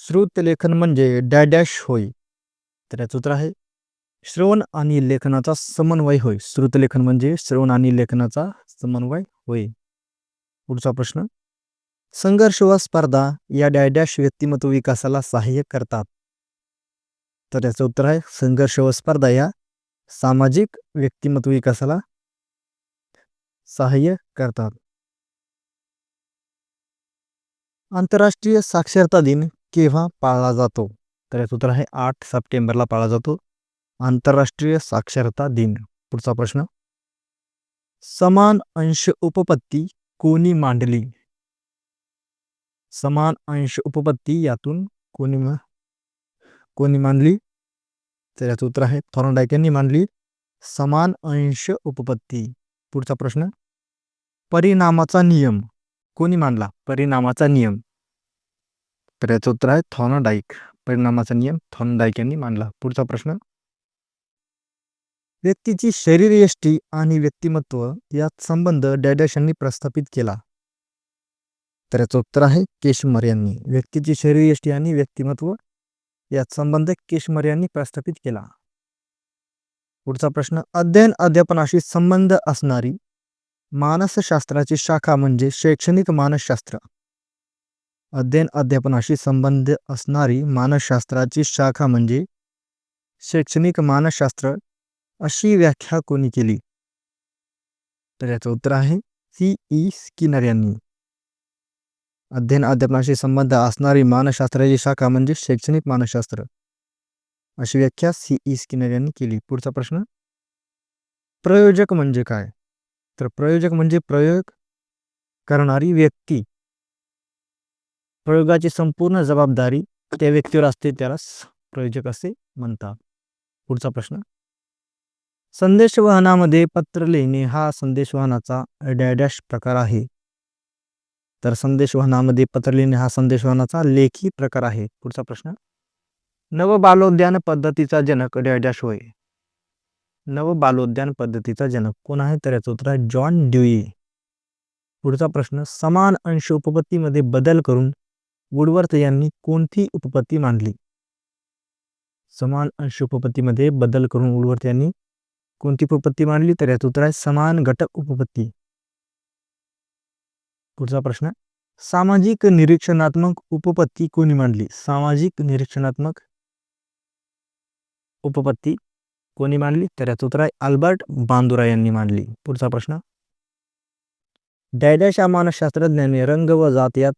श्रुत लेखन म्हणजे डॅडॅश होय. तर याचं उत्तर आहे श्रवण आणि लेखनाचा समन्वय होय. श्रुत लेखन म्हणजे श्रवण आणि लेखनाचा समन्वय होय. पुढचा प्रश्न संघर्ष व स्पर्धा या डॅडॅश व्यक्तिमत्व विकासाला सहाय्य करतात. तर याचं उत्तर आहे संघर्ष व स्पर्धा या सामाजिक व्यक्तिमत्व विकासाला सहाय्य करतात. आंतरराष्ट्रीय साक्षरता दिन केव्हा पाळला जातो? तर याचं उत्तर आहे आठ सप्टेंबरला पाळला जातो. आंतरराष्ट्रीय साक्षरता दिन. पुढचा प्रश्न. समान अंश उपपत्ती कोणी मांडली? समान अंश उपपत्ती यातून कोणी मा- कोणी मांडली? तर याचं उत्तर आहे थॉर्नडाईक यांनी मांडली. समान अंश उपपत्ती. पुढचा प्रश्न. परिणामाचा नियम. कोणी मांडला? परिणामाचा नियम. तर याचं उत्तर आहे थॉर्नडाईक परिणामाचा नियम थॉर्नडाईक यांनी मांडला. पुढचा प्रश्न? व्यक्तीची शरीरयष्टी आणि व्यक्तिमत्व यात संबंध डॅडॅश यांनी प्रस्थापित केला. तर याचं उत्तर आहे केशमर यांनी. व्यक्तीची शरीरयष्टी आणि व्यक्तिमत्व यात संबंध केशमर यांनी प्रस्थापित केला. पुढचा प्रश्न अध्ययन अध्यापनाशी संबंध असणारी मानसशास्त्राची शाखा म्हणजे शैक्षणिक मानसशास्त्र. अध्ययन अध्यापनाशी संबंध असणारी मानसशास्त्राची शाखा म्हणजे शैक्षणिक मानसशास्त्र अशी व्याख्या कोणी केली? तर याचं उत्तर आहे सी. ई. स्किनर यांनी. अध्ययन अध्यापनाशी संबंध असणारी मानसशास्त्राची शाखा म्हणजे शैक्षणिक मानसशास्त्र. अशी व्याख्या सी. ई. स्किनर यांनी केली. पुढचा प्रश्न. प्रयोजक म्हणजे काय? तर प्रयोजक म्हणजे प्रयोग करणारी व्यक्ती. प्रयोगाची संपूर्ण जबाबदारी त्या व्यक्तीवर असते त्याला प्रयोजक असे म्हणतात. पुढचा प्रश्न. संदेशवहनामध्ये पत्र लिहिणे हा संदेशवहनाचा डॅडॅश प्रकार आहे. तर संदेशवहनामध्ये पत्र लिहिणे हा संदेशवहनाचा लेखी प्रकार आहे. पुढचा प्रश्न. नवबालोद्यान पद्धतीचा जनक डॅडॅश होय. नवबालोद्यान पद्धतीचा जनक कोण आहे? तर याचं उत्तर आहे जॉन ड्युई. पुढचा प्रश्न. समान अंश उपपत्तीमध्ये बदल करून वुडवर्थ यांनी कोणती उपपत्ती मांडली समान अंश उपपत्तीमध्ये बदल करून वुडवर्थ यांनी कोणती उपपत्ती मांडली तर याचं उत्तर आहे समान घटक उपपत्ती. पुढचा प्रश्न सामाजिक निरीक्षणात्मक उपपत्ती कोणी मांडली सामाजिक निरीक्षणात्मक उपपत्ती कोणी मांडली तर याचं उत्तर आहे अल्बर्ट बांदुरा यांनी मांडली पुढचा प्रश्न डॅडॅश या मानसशास्त्रज्ञाने रंग व जात यात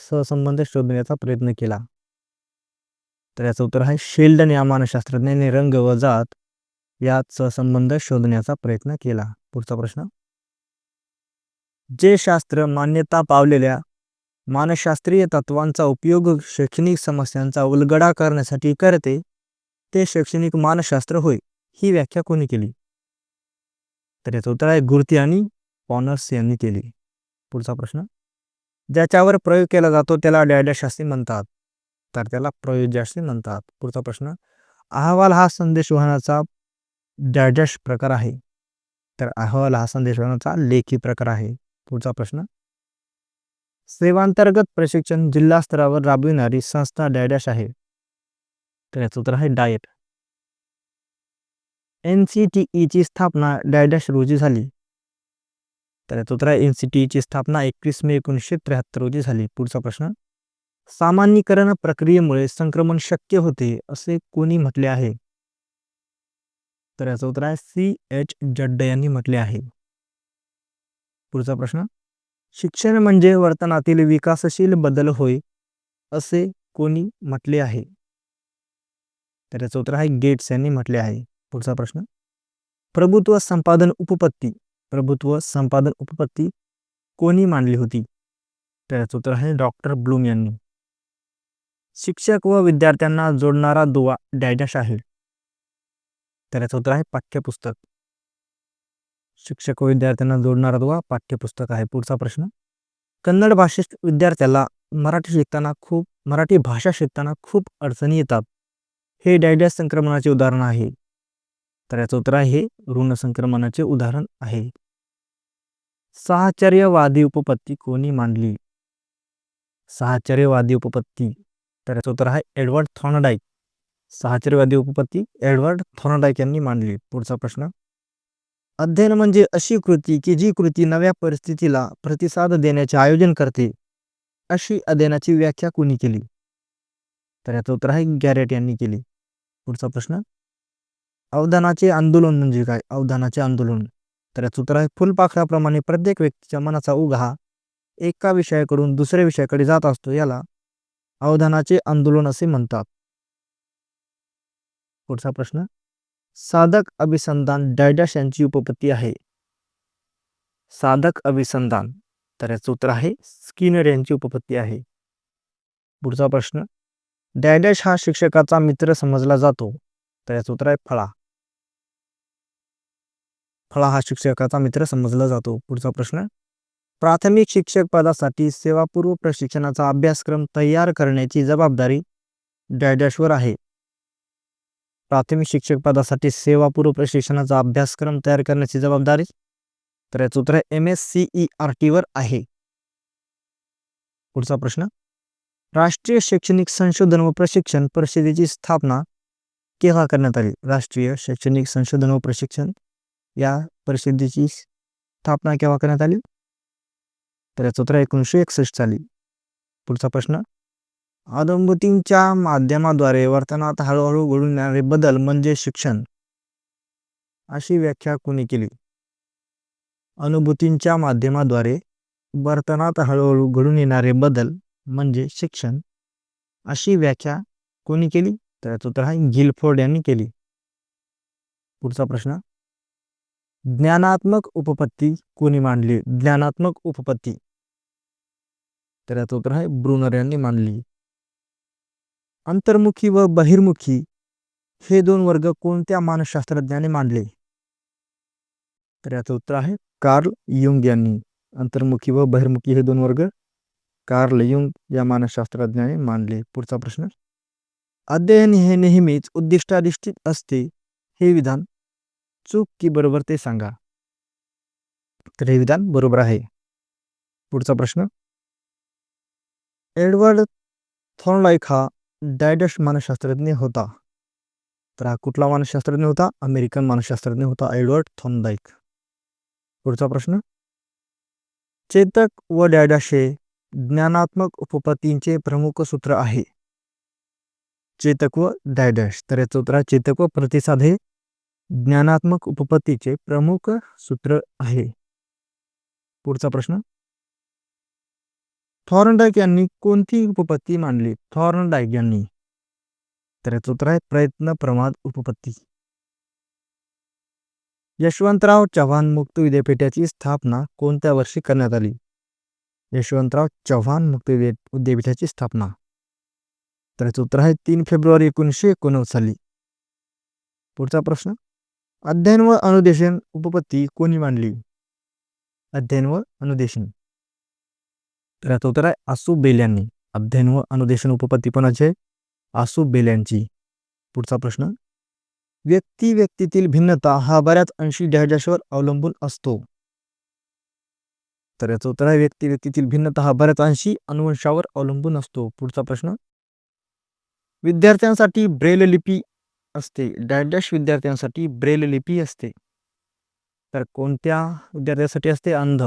सहसंबंध शोधण्याचा प्रयत्न केला. तर याचं उत्तर आहे शेल्डन या मानसशास्त्रज्ञाने रंग व जात यात सहसंबंध शोधण्याचा प्रयत्न केला. पुढचा प्रश्न. जे शास्त्र मान्यता पावलेल्या मानसशास्त्रीय तत्वांचा उपयोग शैक्षणिक समस्यांचा उलगडा करण्यासाठी करते ते शैक्षणिक मानसशास्त्र होय ही व्याख्या कोणी केली? तर याचं उत्तर आहे गुर्ती आणि पॉनर्स यांनी केली. पुढचा प्रश्न. ज्याच्यावर प्रयोग केला जातो त्याला डॅडशास्त्री म्हणतात. तर त्याला प्रयोज्य म्हणतात. पुढचा प्रश्न. अहवाल हा संदेशवहनाचा डॅडश प्रकार आहे. तर अहवाल हा संदेश संदेशवहनाचा लेखी प्रकार आहे. पुढचा प्रश्न. सेवांतर्गत प्रशिक्षण जिल्हा स्तरावर राबविणारी संस्था डॅडॅश आहे. तर याचं उत्तर आहे डायट. एन सी टी ईची स्थापना डॅडॅश रोजी झाली. तर याचं एन सी टी ईची स्थापना एकवीस मे एकोणीसशे त्र्याहत्तर रोजी झाली. पुढचा प्रश्न. सामान्यीकरण प्रक्रियेमुळे संक्रमण शक्य होते असे कोणी म्हटले आहे? तर याचं उत्तर आहे सी. एच. जड्डे यांनी म्हटले आहे. पुढचा प्रश्न. शिक्षण म्हणजे वर्तनातील विकासशील बदल होय असे कोणी म्हटले आहे? तर याचं उत्तर आहे गेट्स यांनी म्हटले आहे. पुढचा प्रश्न. प्रभुत्व संपादन उपपत्ती. प्रभुत्व संपादन उपपत्ती कोणी मांडली होती? त्याचं उत्तर आहे डॉक्टर ब्लूम यांनी. शिक्षक व विद्यार्थ्यांना जोडणारा दुवा डॅडॅश आहे. त्याचं उत्तर आहे पाठ्यपुस्तक. शिक्षक व विद्यार्थ्यांना जोडणारा दुवा पाठ्यपुस्तक आहे. पुढचा प्रश्न. कन्नड भाषेत विद्यार्थ्याला मराठी शिकताना खूप मराठी भाषा शिकताना खूप अडचणी येतात. हे डॅडॅश संक्रमणाचे उदाहरण आहे. तर याचं उत्तर आहे हे ऋण संक्रमणाचे उदाहरण आहे. साहचर्यवादी उपपत्ती कोणी मांडली साहचर्यवादी उपपत्ती तर याचं उत्तर आहे एडवर्ड थॉर्नडाईक. साहचर्यवादी उपपत्ती एडवर्ड थॉर्नडाईक यांनी मांडली पुढचा प्रश्न. अध्ययन म्हणजे अशी कृती की जी कृती नव्या परिस्थितीला प्रतिसाद देण्याचे आयोजन करते. अशी अध्ययनाची व्याख्या कोणी केली? तर याचं उत्तर आहे गॅरेट यांनी केली. पुढचा प्रश्न. अवधानाचे आंदोलन म्हणजे काय? अवधानाचे आंदोलन. तर या उत्तर आहे फुलपाखराप्रमाणे प्रत्येक व्यक्तीच्या मनाचा उगा हा एका विषयाकडून दुसऱ्या विषयाकडे जात असतो याला अवधानाचे आंदोलन असे म्हणतात. पुढचा प्रश्न साधक अभिसंधान डॅडॅश यांची उपपत्ती आहे. साधक अभिसंधान तर याचं उत्तर आहे स्किनर यांची उपपत्ती आहे. पुढचा प्रश्न डॅडॅश हा शिक्षकाचा मित्र समजला जातो तर याचं उत्तर आहे फळा. फळा हा शिक्षकाचा मित्र समजला जातो. पुढचा प्रश्न. प्राथमिक शिक्षक पदासाठी सेवापूर्व प्रशिक्षणाचा अभ्यासक्रम तयार करण्याची जबाबदारी डॅडॅशवर आहे. प्राथमिक शिक्षक पदासाठी सेवापूर्व प्रशिक्षणाचा अभ्यासक्रम तयार करण्याची जबाबदारी तर याचं उत्तर M S C E R टीवर आहे. पुढचा प्रश्न. राष्ट्रीय शैक्षणिक संशोधन व प्रशिक्षण परिषदेची स्थापना केव्हा करण्यात आली? राष्ट्रीय शैक्षणिक संशोधन व प्रशिक्षण या परिषदेची स्थापना केव्हा करण्यात आली? तर याचं उत्तर एकोणीसशे एकसष्ट साली. पुढचा प्रश्न. अनुभूतींच्या माध्यमाद्वारे वर्तनात हळूहळू घडून येणारे बदल म्हणजे शिक्षण. अशी व्याख्या कोणी केली? अनुभूतींच्या माध्यमाद्वारे वर्तनात हळूहळू घडून येणारे बदल म्हणजे शिक्षण. अशी व्याख्या कोणी केली? तर याचं उत्तर आहे गिलफोर्ड यांनी केली. पुढचा प्रश्न. ज्ञानात्मक उपपत्ती कोणी मांडली? ज्ञानात्मक उपपत्ती. तर याचं उत्तर आहे ब्रुनर यांनी मांडली. अंतर्मुखी व बहिर्मुखी हे दोन वर्ग कोणत्या मानसशास्त्रज्ञाने मांडले? तर याचं उत्तर आहे कार्ल युंग यांनी. अंतर्मुखी व बहिर्मुखी हे दोन वर्ग कार्ल युंग या मानसशास्त्रज्ञाने मांडले. पुढचा प्रश्न. अध्ययन हे नेहमीच उद्दिष्टाधिष्ठित असते हे विधान चूक की बरोबर ते सांगा. तर हे विधान बरोबर आहे. पुढचा प्रश्न. एडवर्ड थॉर्नलाईक हा डायडश मानसशास्त्रज्ञ होता. तर हा कुठला मानसशास्त्रज्ञ होता? अमेरिकन मानसशास्त्रज्ञ होता एडवर्ड थॉर्नलाईक पुढचा प्रश्न. चेतक व डॅडॅश हे ज्ञानात्मक उपपत्तींचे प्रमुख सूत्र आहे. चेतक व डॅडॅश तर याचं उत्तर चेतक व प्रतिसाद हे ज्ञानात्मक उपपत्तीचे प्रमुख सूत्र आहे. पुढचा प्रश्न. थॉर्नडाईक यांनी कोणती उपपत्ती मांडली? थॉर्नडाईक यांनी. तर याचं उत्तर आहे प्रयत्न प्रमाद उपपत्ती. यशवंतराव चव्हाण मुक्त विद्यापीठाची स्थापना कोणत्या वर्षी करण्यात आली? यशवंतराव चव्हाण मुक्त विद्यापीठाची स्थापना. तर याचं उत्तर आहे तीन फेब्रुवारी एकोणीसशे एकोणनव्वद साली. पुढचा प्रश्न. अध्ययन व अनुदेशन उपपत्ती कोणी मांडली? अध्ययन व अनुदेशन. तर याचं उत्तर आहे आसू बेल यांनी. अध्ययन व अनुदेशन उपपत्ती कोणाचे आसू बेल यांची. पुढचा प्रश्न. व्यक्ती व्यक्तीतील भिन्नता हा बऱ्याच अंशी डॅडॅशवर अवलंबून असतो. तर याचं उत्तर आहे व्यक्ती व्यक्तीतील भिन्नता हा बऱ्याच अंशी अनुवंशावर अवलंबून असतो. पुढचा प्रश्न. विद्यार्थ्यांसाठी ब्रेल लिपी असते. डॅडॅश विद्यार्थ्यांसाठी ब्रेल लिपी असते. तर कोणत्या विद्यार्थ्यांसाठी असते? अंध.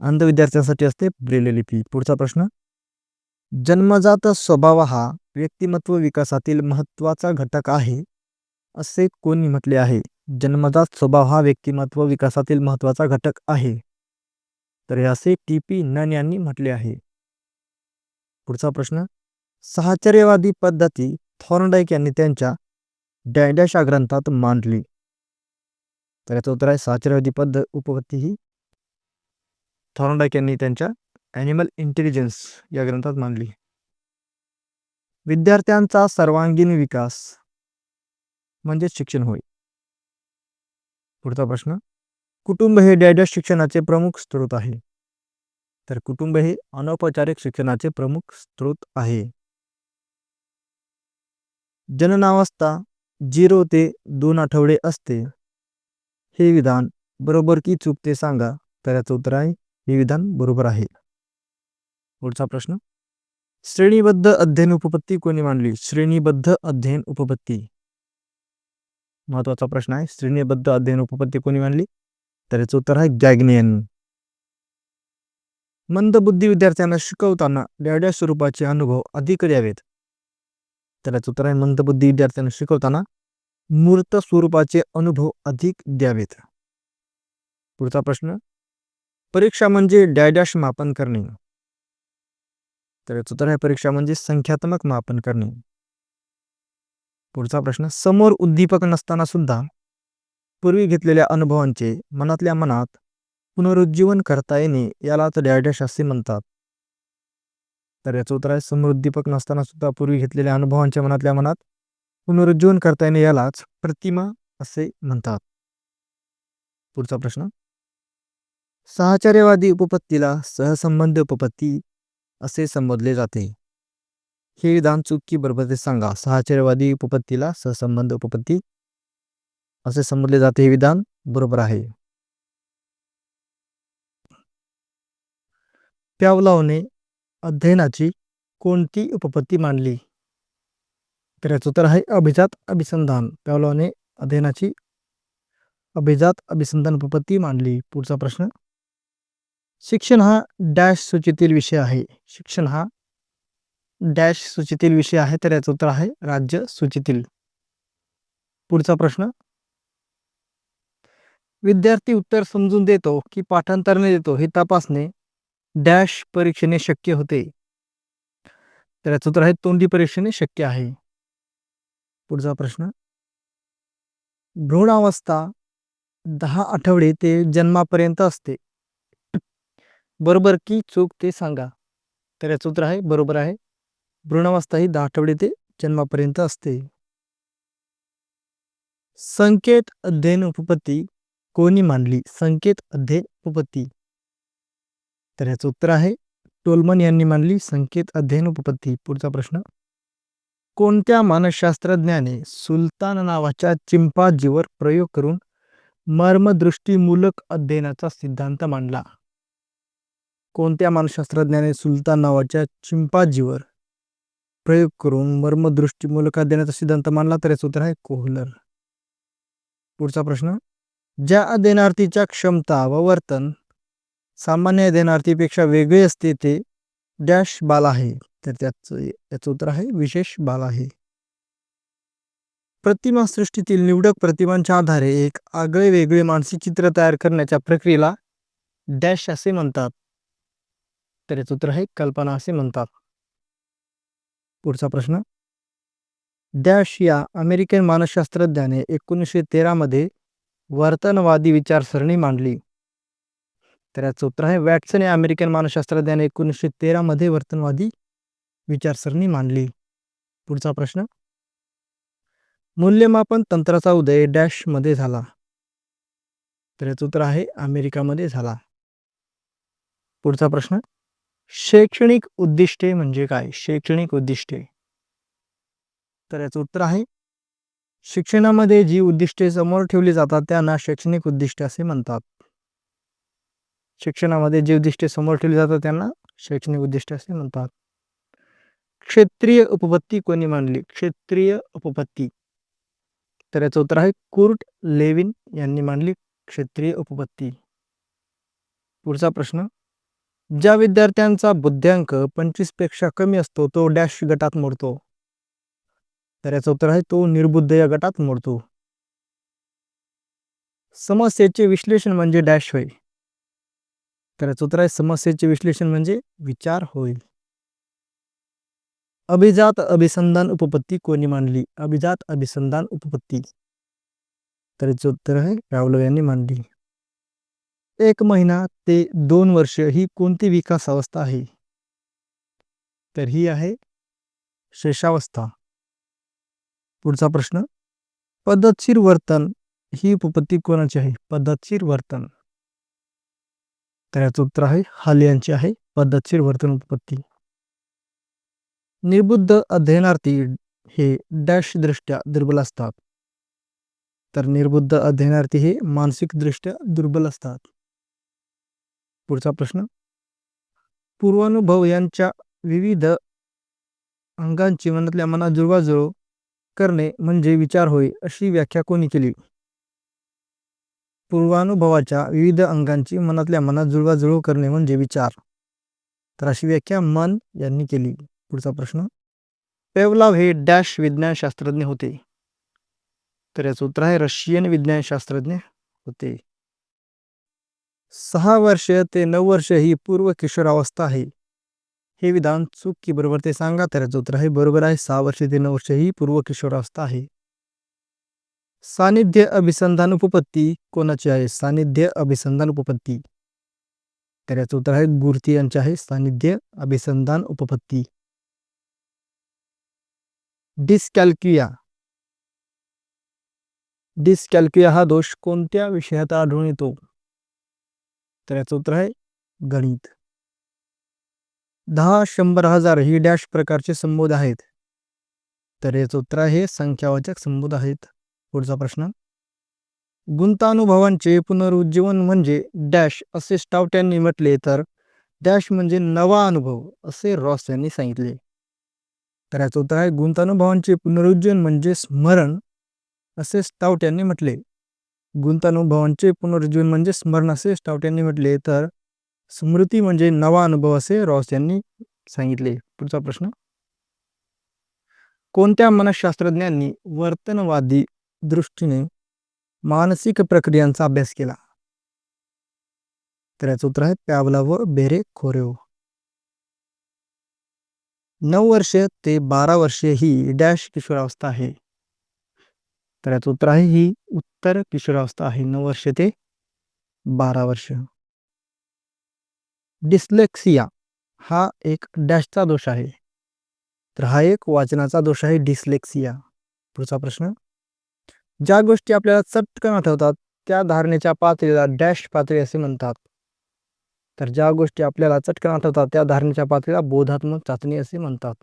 अंध विद्यार्थ्यांसाठी असते ब्रेल लिपी. पुढचा प्रश्न. जन्मजात स्वभाव हा व्यक्तिमत्व विकासातील महत्त्वाचा घटक आहे असे कोणी म्हटले आहे? जन्मजात स्वभाव हा व्यक्तिमत्व विकासातील महत्त्वाचा घटक आहे. तर हे असे टी. पी. नन यांनी म्हटले आहे. पुढचा प्रश्न. साहचर्यवादी पद्धती थॉर्नडाईक यांनी त्यांच्या डॅडॅश या ग्रंथात मांडली. तर याचं उत्तर आहे साहचर्यवादी पद्धत उपपत्ती ही. थॉर्नडाईक यांनी त्यांच्या ॲनिमल इंटेलिजन्स या ग्रंथात मांडली. विद्यार्थ्यांचा सर्वांगीण विकास म्हणजे शिक्षण होय. पुढचा प्रश्न कुटुंब हे डॅडॅश शिक्षणाचे प्रमुख स्रोत आहे. तर कुटुंब हे अनौपचारिक शिक्षणाचे प्रमुख स्रोत आहे. जननावस्था झिरो ते दोन आठवडे असते. हे विधान बरोबर की चूक ते सांगा तर याचं उत्तर आहे हे विधान बरोबर आहे. पुढचा प्रश्न. श्रेणीबद्ध अध्ययन उपपत्ती कोणी मांडली? श्रेणीबद्ध अध्ययन उपपत्ती. महत्त्वाचा प्रश्न आहे श्रेणीबद्ध अध्ययन उपपत्ती कोणी मांडली? तर याचं उत्तर आहे गॅग्नियन. मंदबुद्धी विद्यार्थ्यांना शिकवताना ड्याड्या स्वरूपाचे अनुभव अधिक द्यावेत त्याला याचं उत्तर आहे मंदबुद्धी विद्यार्थ्यांना शिकवताना मूर्त स्वरूपाचे अनुभव अधिक द्यावेत. पुढचा प्रश्न परीक्षा म्हणजे डॅडॅश मापन करणे. तर याचं उत्तर आहे परीक्षा म्हणजे संख्यात्मक मापन करणे. पुढचा प्रश्न समोर उद्दीपक नसताना सुद्धा पूर्वी घेतलेल्या अनुभवांचे मनातल्या मनात पुनरुज्जीवन करता येणे यालाच डॅडॅश असे म्हणतात. तर याचं उत्तर आहे समृद्धीपक नसताना सुद्धा पूर्वी घेतलेल्या अनुभवांच्या मनातल्या मनात पुनरुज्जीवन करता येणे यालाच प्रतिमा असे म्हणतात. पुढचा प्रश्न. साहचर्यवादी उपपत्तीला सहसंबंध उपपत्ती असे संबोधले जाते. हे विधान चुकी बरोबर ते सांगा. साहचर्यवादी उपपत्तीला सहसंबंध उपपत्ती असे संबोधले जाते. हे विधान बरोबर आहे. प्यावलावने अध्ययनाची कोणती उपपत्ती मांडली? तर याचं उत्तर आहे अभिजात अभिसंधान. प्यावलावने अध्ययनाची अभिजात अभिसंधान उपपत्ती मांडली. पुढचा प्रश्न. शिक्षण हा डॅश सूचीतील विषय आहे. शिक्षण हा डॅश सूचीतील विषय आहे तर याचं उत्तर आहे राज्य सूचीतील. पुढचा प्रश्न. विद्यार्थी उत्तर समजून देतो की पाठांतरणे देतो हे तपासणे डॅश परीक्षेने शक्य होते. तर याचं उत्तर आहे तोंडी परीक्षेने शक्य आहे. पुढचा प्रश्न. भ्रूणावस्था दहा आठवडे ते जन्मापर्यंत असते. बरोबर की चूक ते सांगा. तर याचं उत्तर आहे बरोबर आहे. भ्रूणावस्था ही दहा आठवडे ते जन्मापर्यंत असते. संकेत अध्ययन उपपत्ती कोणी मांडली? संकेत अध्ययन उपपत्ती. तर याचं उत्तर आहे टोलमन यांनी मांडली संकेत अध्ययन उपपत्ती. पुढचा प्रश्न. कोणत्या मानसशास्त्रज्ञाने सुलतान नावाच्या चिंपाजीवर प्रयोग करून मर्मदृष्टीमूलक अध्ययनाचा सिद्धांत मांडला? कोणत्या मानसशास्त्रज्ञाने सुलतान नावाच्या चिंपाजीवर प्रयोग करून मर्मदृष्टीमूलक अध्ययनाचा सिद्धांत मांडला? तर याचं उत्तर आहे कोहलर. पुढचा प्रश्न. ज्या अध्ययनार्थीच्या क्षमता व वर्तन सामान्य देणार्थीपेक्षा वेगळे असते ते डॅश बाल आहे. तर त्याचं याचं उत्तर आहे विशेष बाल आहे. प्रतिमा सृष्टीतील निवडक प्रतिमांच्या आधारे एक आगळे वेगळे मानसिक चित्र तयार करण्याच्या प्रक्रियेला डॅश असे म्हणतात. तर याचं उत्तर आहे कल्पना असे म्हणतात. पुढचा प्रश्न. डॅश या अमेरिकन मानसशास्त्रज्ञाने एकोणीसशे तेरामध्ये वर्तनवादी विचारसरणी मांडली. तर याचं उत्तर आहे वॅटसन या अमेरिकन मानसशास्त्रज्ञाने एकोणीसशे तेरामध्ये वर्तनवादी विचारसरणी मांडली. पुढचा प्रश्न. मूल्यमापन तंत्राचा उदय डॅशमध्ये झाला. तर याचं उत्तर आहे अमेरिकामध्ये झाला. पुढचा प्रश्न. शैक्षणिक उद्दिष्टे म्हणजे काय? शैक्षणिक उद्दिष्टे. तर याचं उत्तर आहे शिक्षणामध्ये जी उद्दिष्टे समोर ठेवली जातात त्यांना शैक्षणिक उद्दिष्टे असे म्हणतात. शिक्षणामध्ये जे उद्दिष्टे समोर ठेवली जातात त्यांना शैक्षणिक उद्दिष्ट असे म्हणतात. क्षेत्रीय उपपत्ती कोणी मांडली? क्षेत्रीय उपपत्ती. तर याचं उत्तर आहे कुर्ट लेविन यांनी मांडली क्षेत्रीय उपपत्ती. पुढचा प्रश्न. ज्या विद्यार्थ्यांचा बुद्ध्यांक पंचवीसपेक्षा कमी असतो तो डॅश गटात मोडतो. तर याचं उत्तर आहे तो निर्बुद्ध या गटात मोडतो. समस्येचे विश्लेषण म्हणजे डॅश होय. तर याचं उत्तर आहे समस्येचे विश्लेषण म्हणजे विचार होईल. अभिजात अभिसंधान उपपत्ती कोणी मांडली? अभिजात अभिसंधान उपपत्ती. तर याचे उत्तर आहे रावलव यांनी मांडली. एक महिना ते दोन वर्ष ही कोणती विकास अवस्था आहे? तर ही आहे शेषावस्था. पुढचा प्रश्न पद्धतशीर वर्तन ही उपपत्ती कोणाची आहे? पद्धतशीर वर्तन. तर याचं उत्तर आहे हाल यांची आहे पद्धतशीर वर्तन उत्पत्ती. निर्बुद्ध अध्ययनार्थी हे डॅश दृष्ट्या दुर्बल असतात. तर निर्बुद्ध अध्ययनार्थी हे मानसिकदृष्ट्या दुर्बल असतात. पुढचा प्रश्न. पूर्वानुभव यांच्या विविध अंगांची मनातल्या मनात जुळवाजुळव करणे म्हणजे विचार होय अशी व्याख्या कोणी केली? पूर्वानुभवाच्या विविध अंगांची मनातल्या मनात जुळवाजुळव करणे म्हणजे विचार. तर अशी व्याख्या मन यांनी केली. पुढचा प्रश्न. पेवलाव हे डॅश विज्ञानशास्त्रज्ञ होते. तर याचं उत्तर आहे रशियन विज्ञानशास्त्रज्ञ होते. सहा वर्ष ते नऊ वर्ष ही पूर्व किशोरावस्था आहे. हे विधान चूक की बरोबर ते सांगा तर याचं उत्तर आहे बरोबर आहे सहा वर्ष ते नऊ वर्ष ही पूर्व किशोरावस्था आहे. सानिध्य अभिसंधान उपपत्ती कोणाची आहे? सानिध्य अभिसंधान उपपत्ती. तर याचं उत्तर आहे गुर्ती यांचे आहे सानिध्य अभिसंधान उपपत्ती. डिस्कॅल्क्युया. डिस्कॅल्क्युया हा दोष कोणत्या विषयात आढळून येतो? तर याचं उत्तर आहे गणित. दहा शंभर हजार ही डॅश प्रकारचे संबोध आहेत. तर याचं उत्तर आहे संख्यावाचक संबोध आहेत. पुढचा प्रश्न. गुंतानुभवांचे पुनरुज्जीवन म्हणजे डॅश असे स्टाउट यांनी म्हटले तर डॅश म्हणजे नवा अनुभव असे रॉस यांनी सांगितले. तर याचं उत्तर आहे गुंतानुभवांचे पुनरुज्जीवन म्हणजे स्मरण असे स्टाउट यांनी म्हटले. गुंतानुभवांचे पुनरुज्जीवन म्हणजे स्मरण असे स्टाउट यांनी म्हटले तर स्मृती म्हणजे नवा अनुभव असे रॉस यांनी सांगितले. पुढचा प्रश्न. कोणत्या मनशास्त्रज्ञांनी वर्तनवादी दृष्टीने मानसिक प्रक्रियांचा अभ्यास केला. तर याचं उत्तर आहे प्यावला व बेरे खोरेव नऊ वर्ष ते बारा वर्षे ही डॅश किशोरावस्था आहे. तर याचं उत्तर आहे ही उत्तर किशोरावस्था आहे. नऊ वर्ष ते बारा वर्ष. डिस्लेक्सिया हा एक डॅशचा दोष आहे. तर हा एक वाचनाचा दोष आहे डिस्लेक्सिया. पुढचा प्रश्न. ज्या गोष्टी आपल्याला चटकन आठवतात त्या धारणेच्या पातळीला डॅश पातळी असे म्हणतात. तर ज्या गोष्टी आपल्याला चटकन आठवतात त्या धारणेच्या पातळीला बोधात्मक चाचणी असे म्हणतात.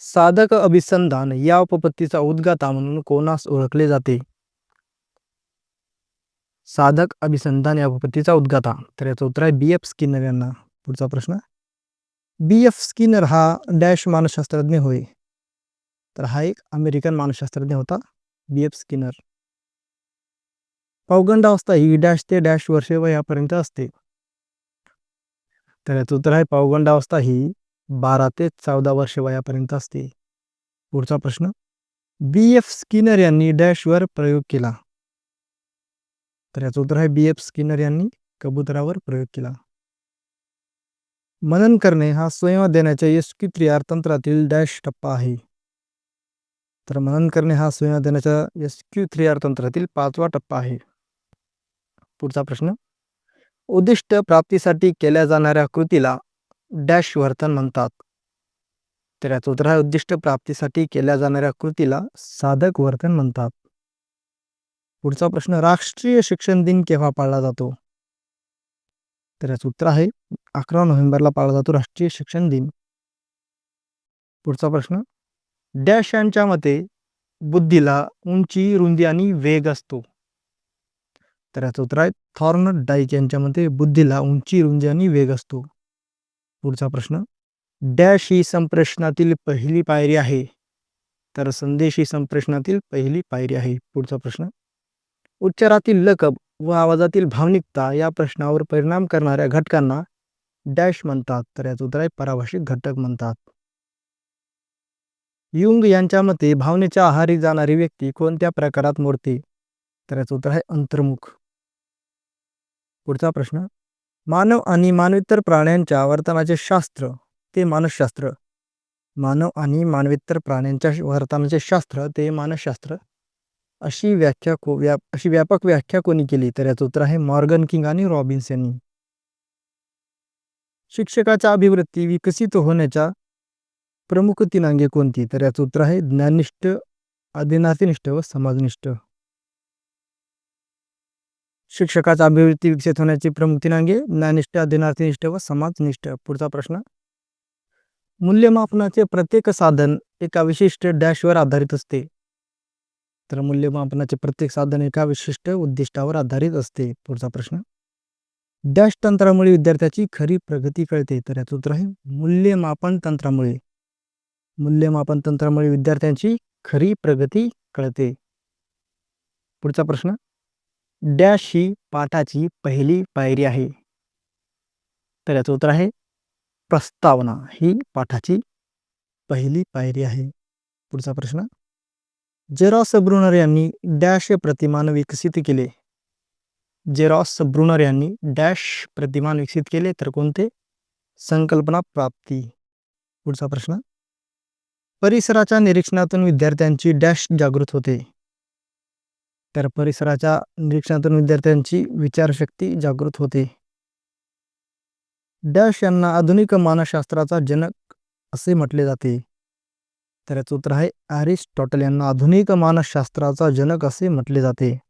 साधक अभिसंधान या उपपत्तीचा उद्गाता म्हणून कोणास ओळखले जाते? साधक अभिसंधान या उपपत्तीचा उद्गाता. तर याचं उत्तर आहे बी. एफ. स्किनर यांना. पुढचा प्रश्न. बी. एफ. स्किनर हा डॅश मानसशास्त्रज्ञ होय. तर हा एक अमेरिकन मानसशास्त्रज्ञ होता. बी एफ स्किनर अवस्था ही डॅश ते डॅश वर्षे वयापर्यंत असते. तर याचं उत्तर आहे पावगंड अवस्था ही बारा ते चौदा वर्ष वयापर्यंत असते. पुढचा प्रश्न. बी एफ स्किनर यांनी डॅशवर प्रयोग केला. तर याचं उत्तर आहे बी एफ स्किनर यांनी कबुतरावर प्रयोग केला. मनन करणे हा स्वयं देण्याच्या यशस्वी क्रियार्थतंत्रातील डॅश टप्पा आहे. तर मनन करणे हा संयोजनाच्या एस क्यू थ्री आर तंत्रातील पाचवा टप्पा आहे. पुढचा प्रश्न. उद्दिष्ट प्राप्तीसाठी केल्या जाणाऱ्या कृतीला डॅश वर्तन म्हणतात. तर याचं उत्तर आहे उद्दिष्ट प्राप्तीसाठी केल्या जाणाऱ्या कृतीला साधक वर्तन म्हणतात. पुढचा प्रश्न राष्ट्रीय शिक्षण दिन केव्हा पाळला जातो? तर याचं उत्तर आहे अकरा नोव्हेंबरला पाळला जातो राष्ट्रीय शिक्षण दिन. पुढचा प्रश्न डॅश यांच्या मते बुद्धीला उंची रुंदी आणि वेग असतो. तर याचं उत्तर आहे थॉर्न डाईक यांच्या मते बुद्धीला उंची रुंदी आणि वेग असतो. पुढचा प्रश्न डॅश ही संप्रेषणातील पहिली पायरी आहे. तर संदेश ही संप्रेषणातील पहिली पायरी आहे. पुढचा प्रश्न उच्चारातील लकब व आवाजातील भावनिकता या प्रश्नावर परिणाम करणाऱ्या घटकांना डॅश म्हणतात. तर याचं उत्तर आहे पराभाषिक घटक म्हणतात. युंग यांच्या मते भावनेच्या आहारी जाणारी व्यक्ती कोणत्या प्रकारात मोडते? तर याचं उत्तर आहे अंतर्मुख. पुढचा प्रश्न. मानव आणि मानवेतर प्राण्यांच्या वर्तनाचे शास्त्र ते मानसशास्त्र. मानव आणि मानवेतर प्राण्यांच्या वर्तनाचे शास्त्र ते मानसशास्त्र. अशी व्याख्या को व्या अशी व्यापक व्याख्या कोणी केली? तर याचं उत्तर आहे मॉर्गन किंग आणि रॉबिन्स यांनी. शिक्षकाच्या अभिवृत्ती विकसित होण्याच्या प्रमुख तीन अंगे कोणती? तर याचं उत्तर आहे ज्ञाननिष्ठ आदिनाथनिष्ठ व समाजनिष्ठ. शिक्षकाचा अभिवृत्ती विकसित होण्याची प्रमुख तिनांगे ज्ञानिष्ठ आदिनाथनिष्ठ व समाजनिष्ठ. पुढचा प्रश्न. मूल्यमापनाचे प्रत्येक साधन एका विशिष्ट डॅशवर आधारित असते. तर मूल्यमापनाचे प्रत्येक साधन एका विशिष्ट उद्दिष्टावर आधारित असते. पुढचा प्रश्न. डॅश तंत्रामुळे विद्यार्थ्याची खरी प्रगती कळते. तर याचं उत्तर आहे मूल्यमापन तंत्रामुळे. मूल्यमापन तंत्रामुळे विद्यार्थ्यांची खरी प्रगती कळते. पुढचा प्रश्न. डॅश ही पाठाची पहिली पायरी आहे. तर याचं उत्तर आहे प्रस्तावना ही पाठाची पहिली पायरी आहे. पुढचा प्रश्न. जेरॉस ब्रुनर यांनी डॅश प्रतिमान विकसित केले. जेरॉस ब्रुनर यांनी डॅश प्रतिमान विकसित केले तर कोणते? संकल्पना प्राप्ती. पुढचा प्रश्न. परिसराच्या निरीक्षणातून विद्यार्थ्यांची डॅश जागृत होते. तर परिसराच्या निरीक्षणातून विद्यार्थ्यांची विचारशक्ती जागृत होते. डॅश यांना आधुनिक मानसशास्त्राचा जनक असे म्हटले जाते. तर याचं उत्तर आहे ॲरिस्टॉटल यांना आधुनिक मानसशास्त्राचा जनक असे म्हटले जाते.